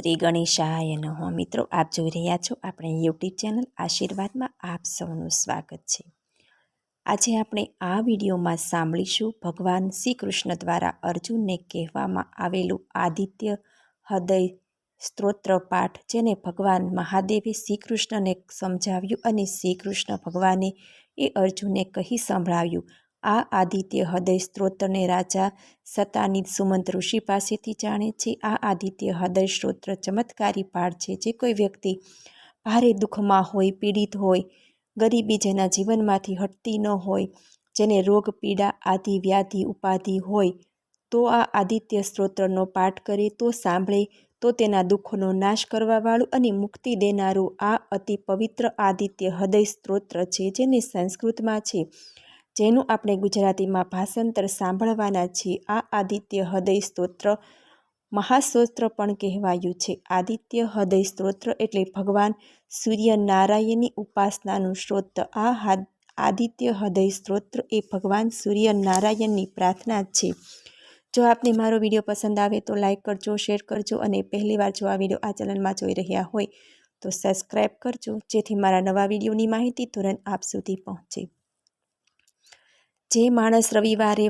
શ્રી ગણેશાય નહો મિત્રો, આપ જોઈ રહ્યા છો આપણે યુટ્યુબ ચેનલ આશીર્વાદમાં આપ સૌનું સ્વાગત છે. આજે આપણે આ વિડીયોમાં સાંભળીશું ભગવાન શ્રી કૃષ્ણ દ્વારા અર્જુનને કહેવામાં આવેલું આદિત્ય હૃદય સ્ત્રોત્ર પાઠ, જેને ભગવાન મહાદેવે શ્રી કૃષ્ણને સમજાવ્યું અને શ્રી કૃષ્ણ ભગવાને એ અર્જુનને કહી સંભળાવ્યું. આ આદિત્ય હૃદય સ્ત્રોત્રને રાજા સતાની સુમંત ઋષિ પાસેથી જાણે છે. આ આદિત્ય હૃદય સ્ત્રોત્ર ચમત્કારી પાઠ છે જે કોઈ વ્યક્તિ ભારે દુઃખમાં હોય, પીડિત હોય, ગરીબી જેના જીવનમાંથી હટતી ન હોય, જેને રોગ, પીડા આદિ, વ્યાધિ, ઉપાધિ હોય, તો આ આદિત્ય સ્ત્રોત્રનો પાઠ કરે, તો સાંભળે, તો તેના દુઃખોનો નાશ કરવાવાળું અને મુક્તિ દેનારું આ અતિ પવિત્ર આદિત્ય હૃદય સ્ત્રોત્ર છે જેને સંસ્કૃતમાં છે જેનું આપણે ગુજરાતીમાં ભાષાંતર સાંભળવાના છીએ. આ આદિત્ય હૃદય સ્તોત્ર મહાસ્તોત્ર પણ કહેવાયું છે. આદિત્ય હૃદય સ્તોત્ર એટલે ભગવાન સૂર્યનારાયણની ઉપાસનાનું સ્ત્રોત. આ આદિત્ય હૃદય સ્ત્રોત્ર એ ભગવાન સૂર્યનારાયણની પ્રાર્થના છે. જો આપને મારો વીડિયો પસંદ આવે તો લાઇક કરજો, શેર કરજો અને પહેલીવાર જો આ વીડિયો આ ચેનલમાં જોઈ રહ્યા હોય તો સબસ્ક્રાઈબ કરજો. જેથી મારા નવા વિડીયોની માહિતી તુરંત આપ સુધી પહોંચે. જે માણસ રવિવારે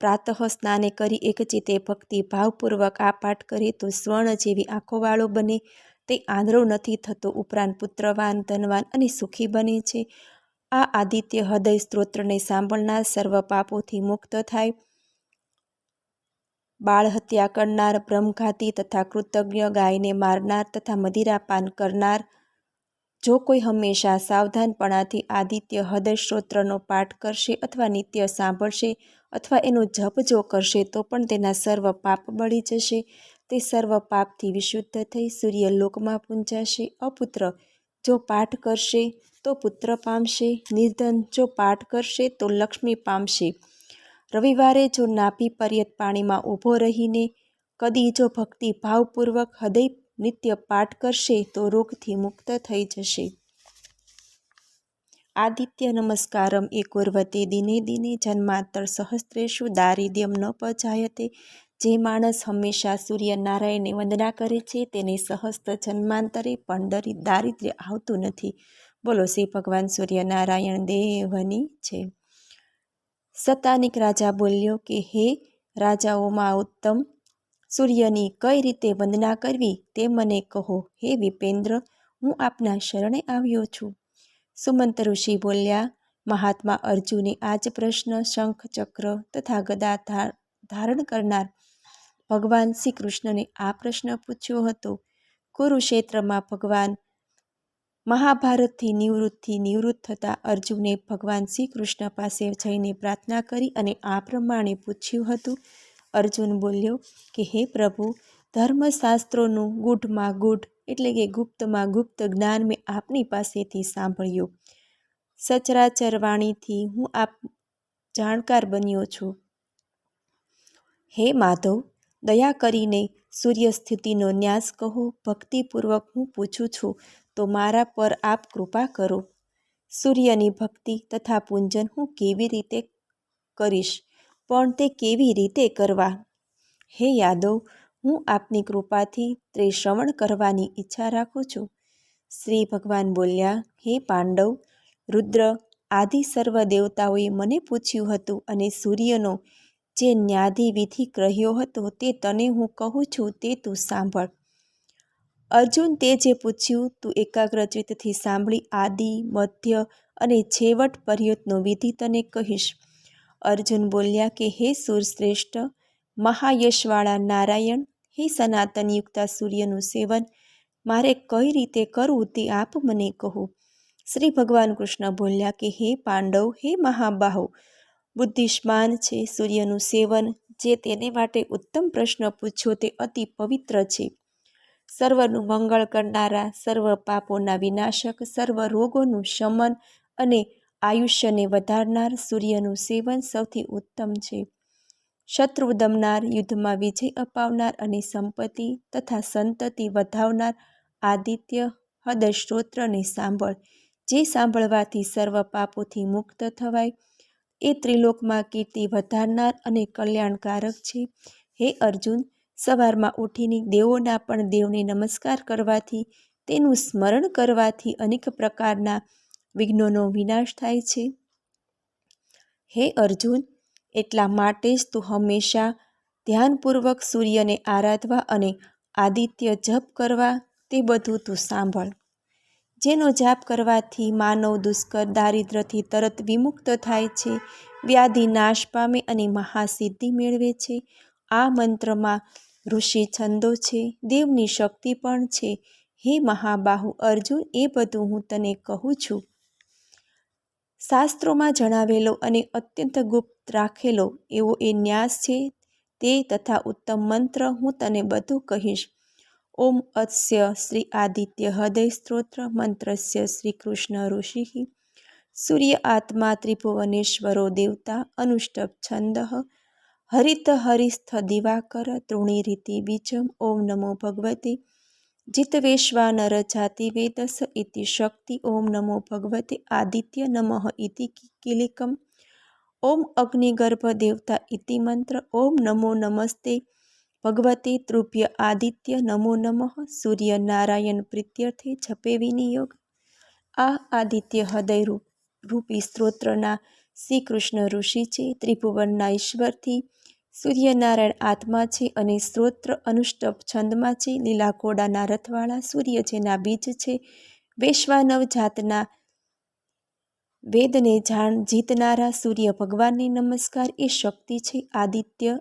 પ્રાતઃ સ્નાને કરી એક ચિત્તે ભક્તિ ભાવપૂર્વક આ પાઠ કરે તો સ્વર્ણ જેવી આંખોવાળો બને. તે આંધળો નથી થતો, ઉપરાંત પુત્રવાન, ધનવાન અને સુખી બને છે. આ આદિત્ય હૃદય સ્ત્રોત્રને સાંભળનાર સર્વ પાપોથી મુક્ત થાય. બાળ હત્યા કરનાર બ્રહ્મઘાતી તથા કૃતજ્ઞ ગાયને મારનાર તથા મદિરાપાન કરનાર જો કોઈ હંમેશા સાવધાનપણાથી આદિત્ય હૃદય સ્ત્રોત્રનો પાઠ કરશે અથવા નિત્ય સાંભળશે અથવા એનો જપ જો કરશે, તો પણ તેના સર્વ પાપ બળી જશે. તે સર્વ પાપથી વિશુદ્ધ થઈ સૂર્ય લોકમાં પૂંજાશે. અપુત્ર, જો પાઠ કરશે, તો પુત્ર પામશે. નિર્ધન, જો પાઠ કરશે, તો લક્ષ્મી પામશે. રવિવારે જો નાપી પર્યત પાણીમાં ઊભો રહીને, કદી જો ભક્તિ ભાવપૂર્વક હૃદય નિત્ય પાઠ કરશે તો રોગથી મુક્ત થઈ જશે. આદિત્ય નમસ્કારમ. એ કુર્વતે દિને દિને જન્માંતર સહસ્ત્રેશુ દારિદ્ર્યમ ન પજાયતે. જે માણસ હંમેશા સૂર્યનારાયણને વંદના કરે છે, તેને સહસ્ત્ર જન્માંતરે પણ દારિદ્ર્ય આવતું નથી. બોલો, શ્રી ભગવાન સૂર્યનારાયણ દેવની છે. સતાનિક રાજા બોલ્યો કે, હે રાજાઓમાં ઉત્તમ સૂર્યની કઈ રીતે વંદના કરવી તે મને કહો, હે વિપેન્દ્ર, હું આપના શરણે આવ્યો છું. સુમંત ઋષિ બોલ્યા, મહાત્મા અર્જુને આ જ પ્રશ્ન શંખ ચક્ર તથા ગદા ધારણ કરનાર ભગવાન શ્રી કૃષ્ણને આ પ્રશ્ન પૂછ્યો હતો. કુરુક્ષેત્રમાં ભગવાન મહાભારતથી નિવૃત્તથી નિવૃત્ત થતા અર્જુને ભગવાન શ્રી કૃષ્ણ પાસે જઈને પ્રાર્થના કરી અને આ પ્રમાણે પૂછ્યું હતું અર્જુન બોલ્યો કે, હે પ્રભુ, ધર્મશાસ્ત્રોનું ગૂઢમાં ગૂઢ એટલે કે ગુપ્તમાં ગુપ્ત જ્ઞાન મેં આપની પાસેથી સાંભળ્યું. સચરાચર વાણીથી હું આપ જાણકાર બન્યો છું. હે માધવ, દયા કરીને સૂર્ય સ્થિતિનો ન્યાસ કહો, ભક્તિપૂર્વક હું પૂછું છું, તો મારા પર આપ કૃપા કરો. સૂર્યની ભક્તિ તથા પૂંજન હું કેવી રીતે કરીશ? પણ તે કેવી રીતે કરવા? હે યાદવ, હું આપની કૃપાથી ત્રિશ્રવણ કરવાની ઈચ્છા રાખું છું. શ્રી ભગવાન બોલ્યા, હે પાંડવ, રુદ્ર, આદિ સર્વ દેવતાઓએ મને પૂછ્યું હતું અને સૂર્યનો જે ન્યાધિવિધિ કહ્યો હતો તે તને હું કહું છું તે તું સાંભળ. અર્જુન તે જે પૂછ્યું, તું એકાગ્રચિતથી સાંભળી આદિ, મધ્ય અને છેવટ પર્યતનો વિધિ તને કહીશ. અર્જુન બોલ્યા કે, હે સુરશ્રેષ્ઠ, મહાયશવાળા નારાયણ, હે સનાતન યુક્તા સૂર્યનું સેવન, મારે કઈ રીતે કરવું તે આપ મને કહો. શ્રી ભગવાન કૃષ્ણ બોલ્યા કે, હે પાંડવ, હે મહાબાહુ બુદ્ધિષ્માન છે સૂર્યનું સેવન, જે તેને માટે ઉત્તમ પ્રશ્ન પૂછ્યો તે અતિ પવિત્ર છે. સર્વનું મંગળ કરનારા, સર્વ પાપોના વિનાશક, સર્વ રોગોનું શમન અને આયુષ્યને વધારનાર સૂર્યનું સેવન સૌથી ઉત્તમ છે. શત્રુ દમનાર, યુદ્ધમાં વિજય અપાવનાર અને સંપત્તિ તથા સંતતિ વધાવનાર આદિત્ય હૃદય સ્ત્રોત્રને સાંભળ. જે સાંભળવાથી સર્વ પાપોથી મુક્ત થવાય. એ ત્રિલોકમાં કીર્તિ વધારનાર અને કલ્યાણકારક છે. હે અર્જુન, સવારમાં ઉઠીને દેવોના પણ દેવને નમસ્કાર કરવાથી, તેનું સ્મરણ કરવાથી અનેક પ્રકારના વિઘ્નોનો વિનાશ થાય છે. હે અર્જુન, એટલા માટે જ તું હંમેશા ધ્યાનપૂર્વક સૂર્યને આરાધવા અને આદિત્ય જપ કરવા તે બધું તું સાંભળ. જેનો જાપ કરવાથી માનવ દુષ્કર દારિદ્રથી તરત વિમુક્ત થાય છે, વ્યાધિ નાશ પામે અને મહાસિદ્ધિ મેળવે છે. આ મંત્રમાં ઋષિ છંદો છે, દેવની શક્તિ પણ છે. હે મહાબાહુ અર્જુન, એ બધું હું તને કહું છું. શાસ્ત્રોમાં જણાવેલો અને અત્યંત ગુપ્ત રાખેલો એવો એ ન્યાસ છે તે તથા ઉત્તમ મંત્ર હું તને બધું કહીશ. ઓમ અસ્ય શ્રી આદિત્ય હૃદય સ્ત્રોત્ર મંત્રસ્ય શ્રી કૃષ્ણ ઋષિ. સૂર્ય આત્મા ત્રિભુવનેશ્વરો દેવતા અનુષ્ટપ છંદ હરિત હરિસ્થ દિવાકર તૃણીરીતિ બીજમ. ઓમ નમો ભગવતે. જીતવેશ્વાનર જાતિ વેદસ ઇતિ શક્તિ ઓમ નમો ભગવતે આદિત્ય નમઃ ઇતિ કિલિકમ ઓમ અગ્નિગર્ભ દેવતા ઇતિ મંત્ર ઓમ નમો નમસ્તે ભગવતે તૃભ્ય આદિત્ય નમો નમઃ સૂર્ય નારાયણ પ્રીત્યર્થે જપે વિનિયોગ આ આદિત્ય હૃદય રૂપી સ્ત્રોત્રના શ્રી કૃષ્ણ ઋષિ છે ત્રિભુવનના ઈશ્વરથી સૂર્યનારાયણ આત્મા છે અને સ્ત્રોત્ર અનુષ્ટપ છંદમાં છે લીલા ઘોડાના રથવાળા સૂર્ય જેના બીજ છે, વૈશ્વાનવ જાતના વેદને જાણ જીતનારા સૂર્ય ભગવાનને નમસ્કાર, એ શક્તિ છે, આદિત્ય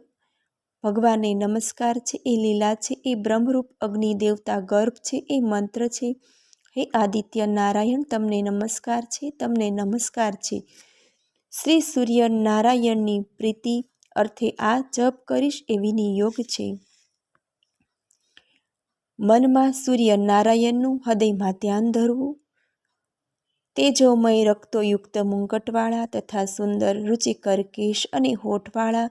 ભગવાનને નમસ્કાર છે, એ લીલા છે, એ બ્રહ્મરૂપ અગ્નિ દેવતા ગર્ભ છે, એ મંત્ર છે. હે આદિત્ય નારાયણ, તમને નમસ્કાર છે, તમને નમસ્કાર છે. શ્રી સૂર્ય નારાયણની પ્રીતિ અર્થે આ જપ કરીશ એવી નિયોગ છે. મનમાં સૂર્ય નારાયણનું હૃદયમાં ધ્યાન ધરવું. તેજોમય રક્તોયુક્ત મુંગટવાળા તથા સુંદર રુચિકર કેશ અને હોઠવાળા,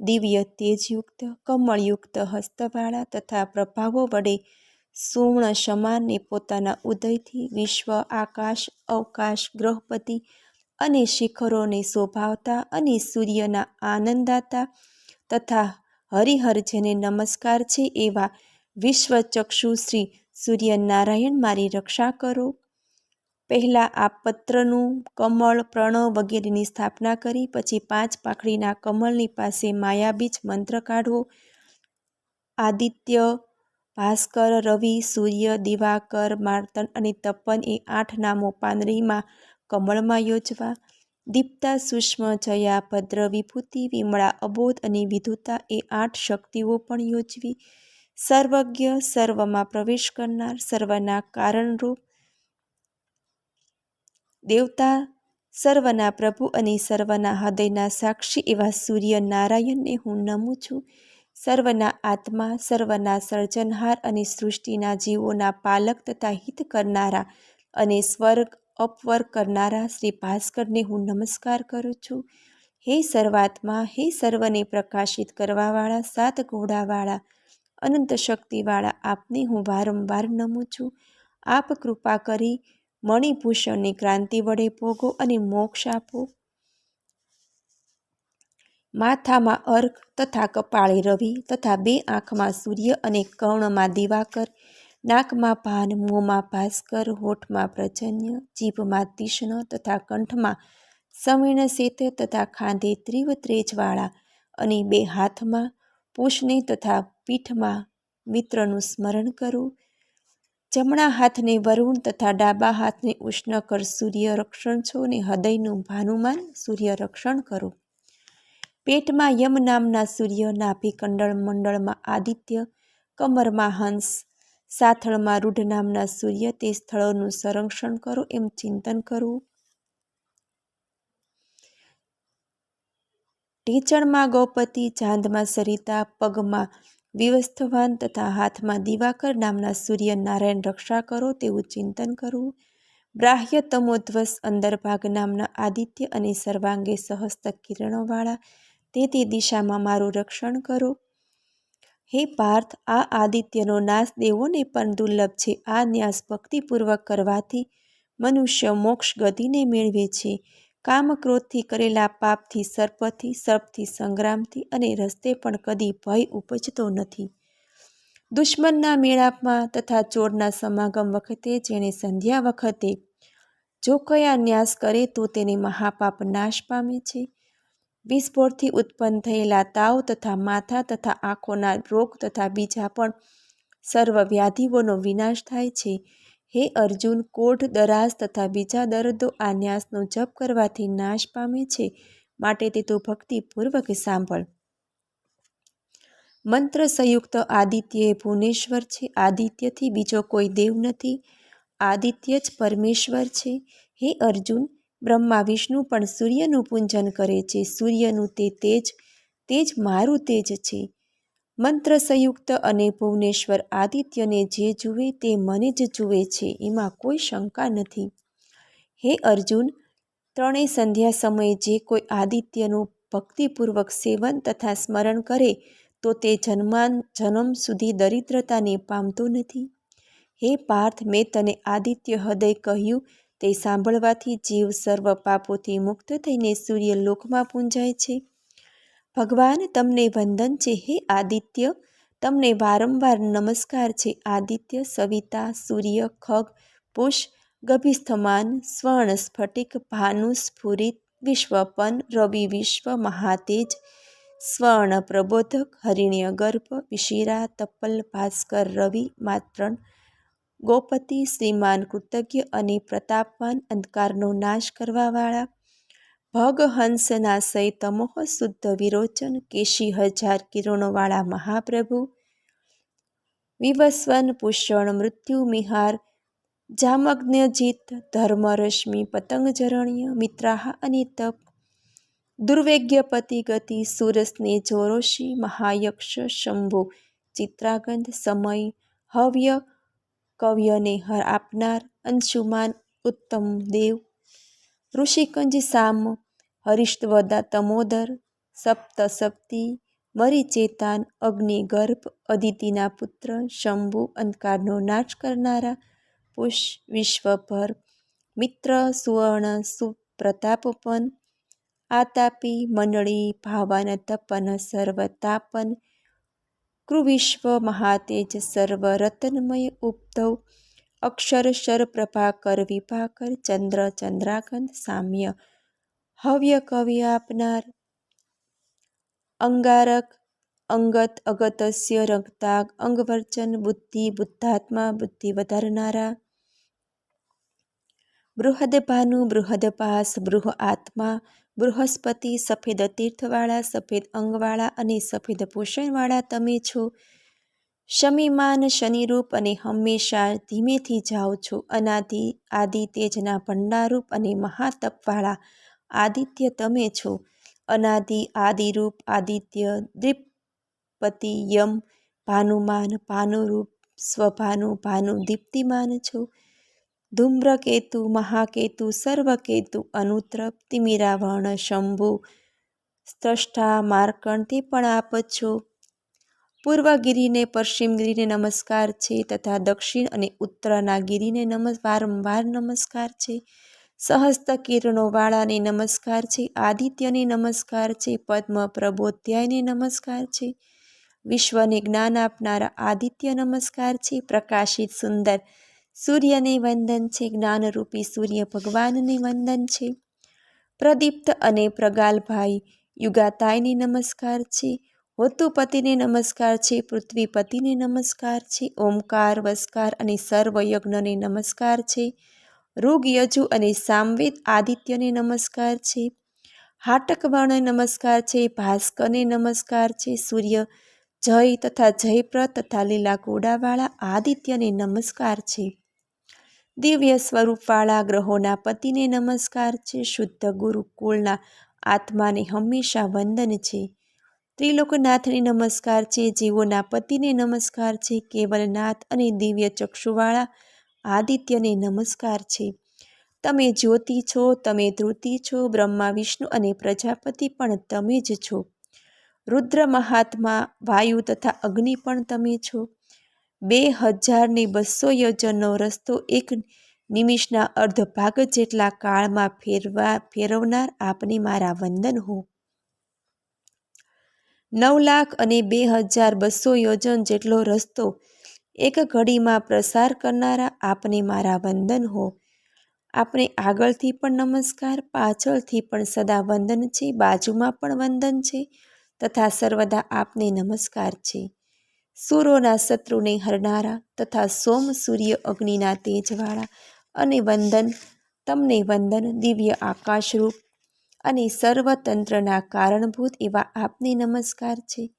દિવ્ય તેજયુક્ત, કમળયુક્ત હસ્તવાળા તથા પ્રભાવો વડે સુવર્ણ સમાનને પોતાના ઉદયથી વિશ્વ, આકાશ, અવકાશ, ગ્રહપતિ અને શિખરોને શોભાવતા અને સૂર્યના આનંદાતા તથા હરિહર જેને નમસ્કાર છે એવા વિશ્વચક્ષુ શ્રી સૂર્યનારાયણ મારી રક્ષા કરો. પહેલાં આ પત્રનું કમળ, પ્રણવ વગેરેની સ્થાપના કરી, પછી પાંચ પાખડીના કમળની પાસે માયાબીજ મંત્ર કાઢવો. આદિત્ય, ભાસ્કર, રવિ, સૂર્ય, દિવાકર માર્તન અને તપન એ આઠ નામો પાંદડીમાં કમળમાં યોજવા, દીપ્તા સૂક્ષ્મ જયા, ભદ્ર, વિભૂતિ, વિમળા, અબોધ અને વિધુતા એ આઠ શક્તિઓ પણ યોજવી. સર્વજ્ઞ સર્વમાં પ્રવેશ કરનાર, સર્વના કારણરૂપ દેવતા, સર્વના પ્રભુ અને સર્વના હૃદયના સાક્ષી એવા સૂર્ય નારાયણને હું નમું છું. સર્વના આત્મા, સર્વના સર્જનહાર અને સૃષ્ટિના જીવોના પાલક તથા હિત કરનારા અને સ્વર્ગ અપવર્ગ કરનારા શ્રી ભાસ્કરને હું નમસ્કાર કરું છું. હે સર્વાત્મા, હે સર્વને પ્રકાશિત કરવાવાળા, સાત ઘોડાવાળા, અનંત શક્તિવાળા, આપને હું વારંવાર નમું છું. આપ કૃપા કરી મણિભૂષણની ક્રાંતિ વડે ભોગો અને મોક્ષ આપો. માથામાં અર્ક તથા કપાળે રવિ તથા બે આંખમાં સૂર્ય અને કર્ણમાં દિવાકર. નાકમાં ભાન, મોંમાં ભાસ્કર, હોઠમાં પ્રજન્ય, જીભમાં તીક્ષ્ણ તથા કંઠમાં સમીર્ણ શેત તથા ખાંધે ત્રીવ ત્રેજવાળા અને બે હાથમાં પૂછને તથા પીઠમાં મિત્રનું સ્મરણ કરવું જમણા હાથને વરુણ તથા ડાબા હાથને ઉષ્ણકર સૂર્ય રક્ષણ છો અને હૃદયનું ભાનુમાન સૂર્ય રક્ષણ કરો. પેટમાં યમ નામના સૂર્ય નાભિકંડળ મંડળમાં આદિત્ય, કમરમાં હંસ સાથળમાં રૂઢ નામના સૂર્ય તે સ્થળોનું સંરક્ષણ કરો એમ ચિંતન કરવું. ઢીંચણમાં ગૌપતિ, ચાંદમાં સરિતા, પગમાં વિવસ્થવાન તથા હાથમાં દિવાકર નામના સૂર્ય નારાયણ રક્ષા કરો તેવું ચિંતન કરવું. બ્રાહ્ય તમોધ્વસ અંદર ભાગ નામના આદિત્ય અને સર્વાંગે સહસ્ત કિરણોવાળા તે તે દિશામાં મારું રક્ષણ કરો. હે પાર્થ, આ આદિત્યનો નાશ દેવોને પણ દુર્લભ છે. આ ન્યાસ ભક્તિપૂર્વક કરવાથી મનુષ્ય મોક્ષ ગતિને મેળવે છે. કામક્રોધથી કરેલા પાપથી, સર્પથી સર્પથી, સંગ્રામથી અને રસ્તે પણ કદી ભય ઉપજતો નથી. દુશ્મનના મેળાપમાં તથા ચોરના સમાગમ વખતે જેણે સંધ્યા વખતે જો કયા ન્યાસ કરે તો તેને મહાપાપ નાશ પામે છે. વિસ્ફોટથી ઉત્પન્ન થયેલા તાવ તથા માથા તથા આંખોના રોગ તથા બીજા પણ સર્વ વ્યાધિઓનો વિનાશ થાય છે. હે અર્જુન, કોઢ દરાસ તથા બીજા દર્દો આ ન્યાસનો જપ કરવાથી નાશ પામે છે. માટે તે તું ભક્તિપૂર્વક સાંભળ. મંત્ર સંયુક્ત આદિત્ય એ ભુવનેશ્વર છે. આદિત્યથી બીજો કોઈ દેવ નથી. આદિત્ય જ પરમેશ્વર છે. હે અર્જુન બ્રહ્મા વિષ્ણુ પણ સૂર્યનું પૂજન કરે છે. સૂર્યનું તે તેજ તેજ મારું તેજ છે. મંત્ર સંયુક્ત અને ભુવનેશ્વર આદિત્યને જે જુએ તે મને જ જુએ છે. એમાં કોઈ શંકા નથી. હે અર્જુન, ત્રણેય સંધ્યા સમયે જે કોઈ આદિત્યનું ભક્તિપૂર્વક સેવન તથા સ્મરણ કરે, તો તે જન્માન, જન્મ સુધી દરિદ્રતાને પામતો નથી. હે પાર્થ, મેં તને આદિત્ય હૃદય કહ્યું તે સાંભળવાથી જીવ સર્વ પાપોથી મુક્ત થઈને સૂર્ય લોકમાં પૂંજાય છે. ભગવાન તમને વંદન છે હે આદિત્ય. તમને વારંવાર નમસ્કાર છે આદિત્ય. સવિતા, સૂર્ય, ખગ, પુષ, ગભિસ્થમાન, સ્વર્ણ, સ્ફટિક ભાનુ સ્ફુરિત, વિશ્વપન, રવિ, વિશ્વ મહાતેજ, સ્વર્ણ, પ્રબોધક હરિણ્ય ગર્ભ વિશિરા તપ્પલ ભાસ્કર, રવિ, માત્રણ ગોપતિ, શ્રીમાન કૃતજ્ઞ અને પ્રતાપવાન અંધકારનો નાશ કરવાવાળા ભગ હંસના સય તમોહ શુદ્ધ વિરોચન કેશી હજાર કિરણોવાળા મહાપ્રભુ, વિવસ્વન પુષ્ણ મૃત્યુ મિહાર જામગ્નજીત ધર્મરશ્મિ પતંગજરણ્ય, મિત્રાહ અને તપ, દુર્વેગ્યપતિ ગતિ સુરસને જોરોષી મહાયક્ષ શંભુ, ચિત્રાગંધ સમય, હવ્ય કવ્યને હર આપનાર અંશુમાન ઉત્તમ દેવ. ઋષિકંજ સામ, હરિષ્ટવદા તમોદર, સપ્ત સપ્તસપ્તિ મરીચેતાન અગ્નિગર્ભ અદિતિના પુત્ર, શંભુ અંધકારનો નાશ કરનારા, પુષ વિશ્વભર, મિત્ર, સુવર્ણ, સુપ્રતાપપન, આતાપી, મંડળી, ભાવન, તપન, સર્વતાપન કૃવિશ્વ મહાતેજ સર્વ રતનમય ઉપધવ અક્ષરશર પ્રભાકર વિભાકર ચંદ્ર ચંદ્રાકંદ સામ્ય હવ્ય કવિ આપનાર અંગારક અંગત અગતસ્ય રંગતાગ અંગવર્ચન બુદ્ધિ બુદ્ધાત્મા બુદ્ધિ વધારનારા બૃહદભાનુ બૃહદપાસ બૃહ આત્મા બૃહસ્પતિ સફેદ તીર્થવાળા, સફેદ અંગવાળા અને સફેદ પોષણવાળા તમે છો. શમીમાન શનિરૂપ અને હંમેશા ધીમેથી જાઓ છો. અનાદિ, આદિ તેજના ભંડારૂપ અને મહાતપવાળા આદિત્ય તમે છો. અનાદિ, આદિરૂપ, આદિત્ય દ્રિપતિ યમ ભાનુમાન, ભાનુરૂપ સ્વભાનુ ભાનુ દીપ્તિમાન છો. ધૂમ્રકેતુ, મહાકેતુ, સર્વકેતુ અનુત્રપ તિમિરાવર્ણ શંભુ, સ્રષ્ટા માર્કણથી પણ આપ છો. પશ્ચિમ ગિરિને નમસ્કાર છે તથા દક્ષિણ અને ઉત્તરના ગિરિને નમ, વારંવાર નમસ્કાર છે. સહસ્ત કિરણોવાળાને નમસ્કાર છે. આદિત્યને નમસ્કાર છે. પદ્મ પ્રબોધ્યાયને નમસ્કાર છે. વિશ્વને જ્ઞાન આપનારા આદિત્ય નમસ્કાર છે. પ્રકાશિત સુંદર સૂર્યને વંદન છે, જ્ઞાનરૂપી સૂર્ય ભગવાનને વંદન છે. પ્રદીપ્ત અને પ્રગાલભાઈ યુગાતાયને નમસ્કાર છે. હોતુપતિને નમસ્કાર છે, પૃથ્વીપતિને નમસ્કાર છે. ઓમકાર, વસ્કાર અને સર્વયજ્ઞને નમસ્કાર છે. ઋગ યજુ અને સામવેદ આદિત્યને નમસ્કાર છે. હાટકવર્ણ નમસ્કાર છે, ભાસ્કરને નમસ્કાર છે. સૂર્ય જય તથા જયપ્રદ તથા લીલા ઘોડાવાળા આદિત્યને નમસ્કાર છે. દિવ્ય સ્વરૂપવાળા ગ્રહોના પતિને નમસ્કાર છે, શુદ્ધ ગુરુકુળના આત્માને હંમેશા વંદન છે. ત્રિલોકનાથને નમસ્કાર છે, જીવોના પતિને નમસ્કાર છે, કેવલનાથ અને દિવ્ય ચક્ષુવાળા આદિત્યને નમસ્કાર છે. તમે જ્યોતિ છો, તમે ધૃતિ છો, બ્રહ્મા, વિષ્ણુ અને પ્રજાપતિ પણ તમે જ છો. રુદ્ર મહાત્મા, વાયુ તથા અગ્નિ પણ તમે છો. બે હજારની બસો યોજનનો રસ્તો એક નિમિષના અર્ધ ભાગ જેટલા કાળમાં ફેરવા ફેરવનાર આપને મારા વંદન હો. નવ લાખ અને બે હજાર બસો યોજન જેટલો રસ્તો એક ઘડીમાં પ્રસાર કરનારા આપને મારા વંદન હો. આપણે આગળથી પણ નમસ્કાર, પાછળથી પણ સદા વંદન છે, બાજુમાં પણ વંદન છે, તથા સર્વદા આપને નમસ્કાર છે. સુરોના શત્રુને હરનારા તથા સોમ સૂર્ય અગ્નિના તેજવાળા અને વંદન, તમને વંદન, દિવ્ય આકાશરૂપ અને સર્વતંત્રના કારણભૂત એવા આપને નમસ્કાર છે.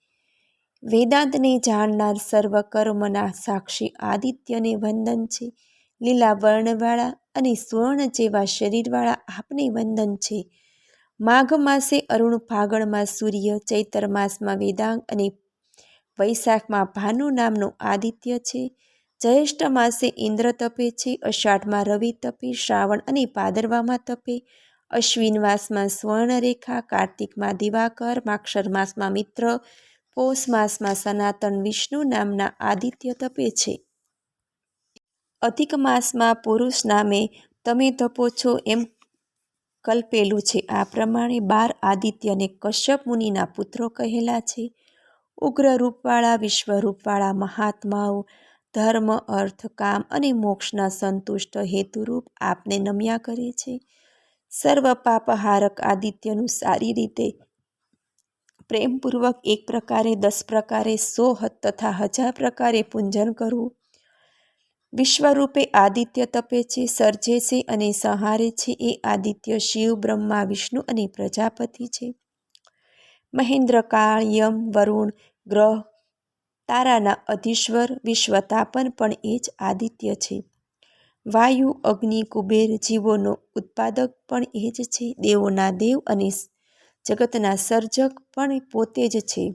વેદાંતને જાણનાર સર્વ કર્મના સાક્ષી આદિત્યને વંદન છે. લીલા વર્ણવાળા અને સુવર્ણ જેવા શરીરવાળા આપને વંદન છે. માઘ માસે અરુણ ફાગણમાં સૂર્ય ચૈતર માસમાં વેદાંગ અને વૈશાખમાં ભાનુ નામનું આદિત્ય છે. જ્યેષ્ઠ માસે ઇન્દ્ર તપે છે, અષાઢમાં રવિ તપે, શ્રાવણ અને ભાદરવામાં તપે. અશ્વિન માસમાં સ્વર્ણરેખા, કાર્તિકમાં દિવાકર, માક્ષર માસમાં મિત્ર, પૌષ માસમાં સનાતન વિષ્ણુ નામના આદિત્ય તપે છે. અધિક માસમાં પુરુષ નામે તમે તપો છો એમ કલ્પેલું છે. આ પ્રમાણે બાર આદિત્યને કશ્યપ મુનિના પુત્રો કહેલા છે. ઉગ્ર રૂપવાળા વિશ્વરૂપવાળા મહાત્માઓ, ધર્મ, અર્થ, કામ અને મોક્ષના સંતુષ્ટ હેતુરૂપ આપને નમ્યા કરે છે. સર્વ પાપહારક આદિત્યનું સારી રીતે પ્રેમપૂર્વક એક પ્રકારે, દસ પ્રકારે, સો તથા હજાર પ્રકારે પૂંજન કરવું. વિશ્વરૂપે આદિત્ય તપે છે, સર્જે છે અને સહારે છે. એ આદિત્ય શિવ, બ્રહ્મા, વિષ્ણુ અને પ્રજાપતિ છે. મહેન્દ્ર કાળ યમ વરુણ, ગ્રહ, તારાના અધીશ્વર વિશ્વતાપન પણ એ જ આદિત્ય છે. વાયુ, અગ્નિ, કુબેર, જીવોનો ઉત્પાદક પણ એ જ છે. દેવોના દેવ અને જગતના સર્જક પણ પોતે જ છે.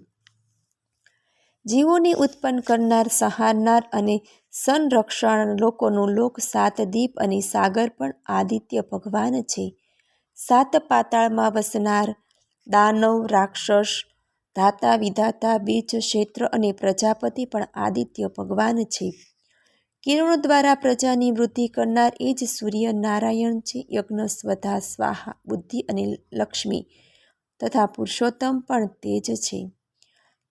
જીવોને ઉત્પન્ન કરનાર, સહારનાર અને સંરક્ષણ લોકોનું લોક સાત દીપ અને સાગર પણ આદિત્ય ભગવાન છે. સાત પાતાળમાં વસનાર દાનવ, રાક્ષસ ધાતા વિધાતા, બીજ, ક્ષેત્ર અને પ્રજાપતિ પણ આદિત્ય ભગવાન છે. કિરણો દ્વારા પ્રજાની વૃદ્ધિ કરનાર એ જ સૂર્ય નારાયણ છે. યજ્ઞ સ્વધા સ્વાહા, બુદ્ધિ અને લક્ષ્મી તથા પુરુષોત્તમ પણ તે જ છે.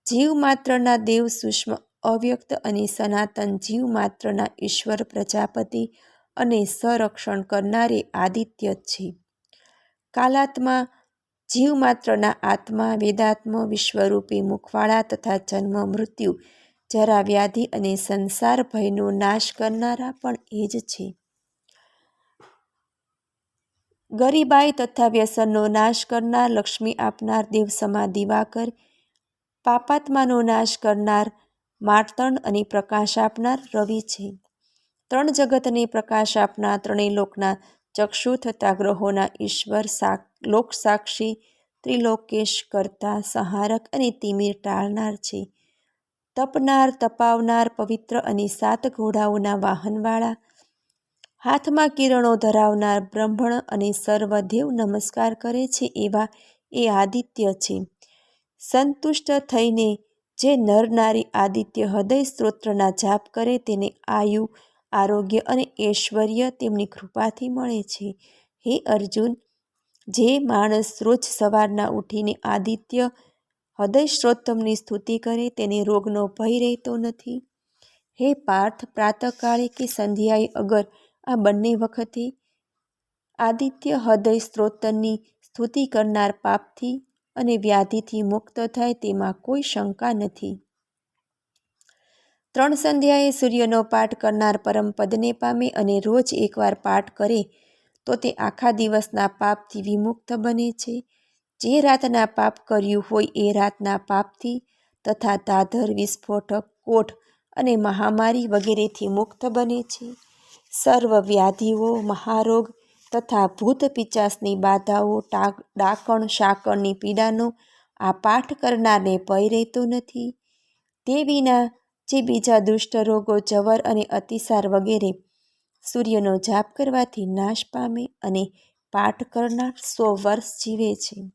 જીવ માત્રના દેવ સૂક્ષ્મ, અવ્યક્ત અને સનાતન જીવ માત્રના ઈશ્વર, પ્રજાપતિ અને સંરક્ષણ કરનારે આદિત્ય છે. કાલાત્મા જીવ માત્રના આત્મા, વેદાત્મ, વિશ્વરૂપી મુખવાળા તથા જન્મ, મૃત્યુ, જરા વ્યાધિ અને સંસાર ભયનો નાશ કરનારા પણ એ જ છે. ગરીબાઈ તથા વ્યસનનો નાશ કરનાર, લક્ષ્મી આપનાર દેવસમા દિવાકર પાપાત્માનો નાશ કરનાર માર્તણ અને પ્રકાશ આપનાર રવિ છે. ત્રણ જગતને પ્રકાશ આપનાર ત્રણેય લોકના ચક્ષુ થતા ગ્રહોના ઈશ્વર લોક સાક્ષી ત્રિલોકેશ કરતા સંહારક અને તિમિર ટાળનાર છે તપનાર તપાવનાર પવિત્ર અને સાત ઘોડાઓના વાહનવાળા હાથમાં કિરણો ધરાવનાર બ્રહ્મણ અને સર્વદેવ નમસ્કાર કરે છે એવા એ આદિત્ય છે સંતુષ્ટ થઈને જે નર નારી આદિત્ય હૃદય સ્ત્રોત્રના જાપ કરે તેને આયુ આરોગ્ય અને ઐશ્વર્ય તેમની કૃપાથી મળે છે. હે અર્જુન, જે માણસ રોજ સવારના ઉઠીને આદિત્ય હૃદય શ્રોત્તમની સ્તુતિ કરે તેને રોગનો ભય રહેતો નથી. હે પાર્થ, પ્રાતઃકાળે કે સંધ્યાએ અગર આ બંને વખતે આદિત્ય હૃદય સ્ત્રોતની સ્તુતિ કરનાર પાપથી અને વ્યાધિથી મુક્ત થાય તેમાં કોઈ શંકા નથી. ત્રણ સંધ્યાએ સૂર્યનો પાઠ કરનાર પરમપદને પામે અને રોજ એકવાર પાઠ કરે, તો તે આખા દિવસના પાપથી વિમુક્ત બને છે. જે રાતના પાપ કર્યું હોય એ રાતના પાપથી તથા દાધર વિસ્ફોટક, કોઠ અને મહામારી વગેરેથી મુક્ત બને છે. સર્વ વ્યાધિઓ, મહારોગ તથા ભૂત પિચાસની બાધાઓ ડાકણ, શાકણની પીડાનો આ પાઠ કરનારને ભય રહેતો નથી. તે વિના જે બીજા દુષ્ટ રોગો, જવર અને અતિસાર વગેરે સૂર્યનો જાપ કરવાથી નાશ પામે અને પાઠ કરનાર સો વર્ષ જીવે છે.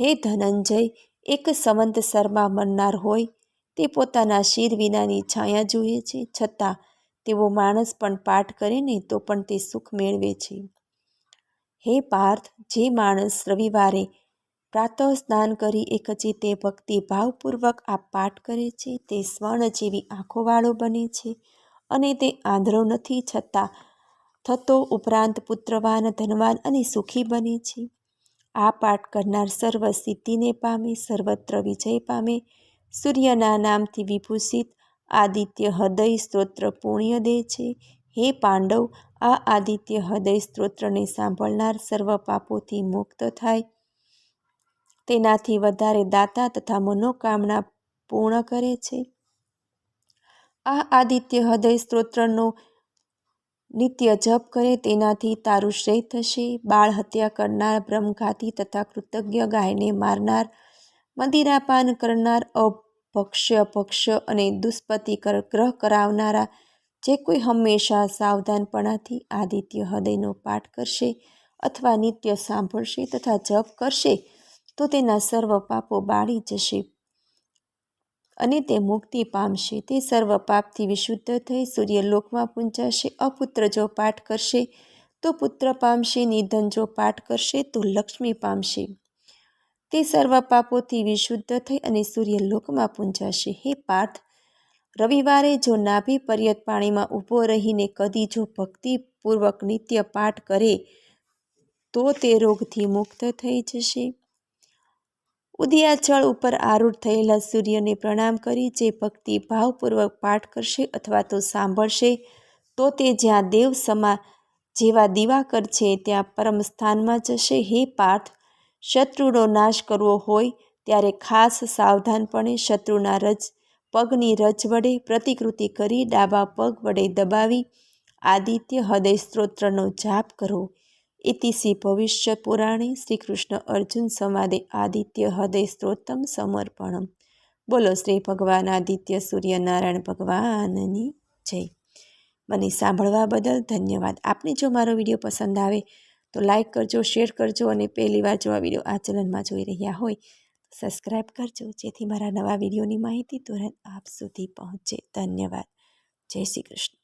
હે ધનંજય, એક સંવંતસરમાં મરનાર હોય, તે પોતાના શિર વિનાની છાયા જુએ છે, છતાં તેવો માણસ પણ પાઠ કરે ને તો પણ તે સુખ મેળવે છે. હે પાર્થ, જે માણસ રવિવારે પ્રાતઃ સ્નાન કરી એક તે ભક્તિ ભાવપૂર્વક આ પાઠ કરે છે, તે સ્વર્ણ જેવી આંખોવાળો બને છે અને તે આંધળો નથી છતાં થતો ઉપરાંત પુત્રવાન, ધનવાન અને સુખી બને છે. આ પાઠ કરનાર સર્વ સિદ્ધિને પામે, સર્વત્ર વિજય પામે, સૂર્યના નામથી વિભૂષિત આદિત્ય હૃદય સ્ત્રોત્ર પુણ્ય દે છે. હે પાંડવ, આ આદિત્ય હૃદય સ્ત્રોત્રને સાંભળનાર સર્વ પાપોથી મુક્ત થાય. તેનાથી વધારે દાતા તથા મનોકામના પૂર્ણ કરે છે. આ આદિત્ય હૃદય સ્ત્રોત્રનો નિત્ય જપ કરે, તેનાથી તારું શ્રેય થશે. બાળ હત્યા કરનાર, બ્રહ્મઘાતી તથા કૃતજ્ઞ ગાયને મારનાર, મદિરાપાન કરનાર અભક્ષ્ય ભક્ષ્ય અને દુષ્પતિ ગ્રહ કરાવનારા, જે કોઈ હંમેશા સાવધાનપણાથી આદિત્ય હૃદયનો પાઠ કરશે અથવા નિત્ય સાંભળશે તથા જપ કરશે તો તેના સર્વ પાપો બાળી જશે અને તે મુક્તિ પામશે. તે સર્વ પાપથી વિશુદ્ધ થઈ સૂર્યલોકમાં પૂંજાશે, અપુત્ર જો પાઠ કરશે તો પુત્ર પામશે, નિધન જો પાઠ કરશે તો લક્ષ્મી પામશે. તે સર્વ પાપોથી વિશુદ્ધ થઈ અને સૂર્યલોકમાં પૂંજાશે. હે પાર્થ, રવિવારે જો નાભી પર્યત પાણીમાં ઊભો રહીને કદી જો ભક્તિપૂર્વક નિત્ય પાઠ કરે તો તે રોગથી મુક્ત થઈ જશે. ઉદયાચળ ઉપર આરૂઢ થયેલા સૂર્યને પ્રણામ કરી જે ભક્તિ ભાવપૂર્વક પાઠ કરશે અથવા તો સાંભળશે, તો તે જ્યાં દેવ સમા જેવા દિવાકર છે ત્યાં પરમ સ્થાનમાં જશે. હે પાર્થ, શત્રુનો નાશ કરવો હોય ત્યારે ખાસ સાવધાનપણે શત્રુના રજ, પગની રજ વડે પ્રતિકૃતિ કરી ડાબા પગ વડે દબાવી આદિત્ય હૃદય સ્ત્રોત્રનો જાપ કરો. ઇતિશ્રી ભવિષ્ય પુરાણે શ્રી કૃષ્ણ અર્જુન સંવાદે આદિત્ય હૃદય સ્ત્રોતમ સમર્પણમ. બોલો શ્રી ભગવાન આદિત્ય સૂર્યનારાયણ ભગવાનની જય. મને સાંભળવા બદલ ધન્યવાદ. આપને જો મારો વીડિયો પસંદ આવે તો લાઈક કરજો, શેર કરજો અને પહેલી વાર જો આ વીડિયો આ ચલનમાં જોઈ રહ્યા હોય સબસ્ક્રાઈબ કરજો. જેથી મારા નવા વિડીયોની માહિતી તુરંત આપ સુધી પહોંચે. ધન્યવાદ. જય શ્રી કૃષ્ણ.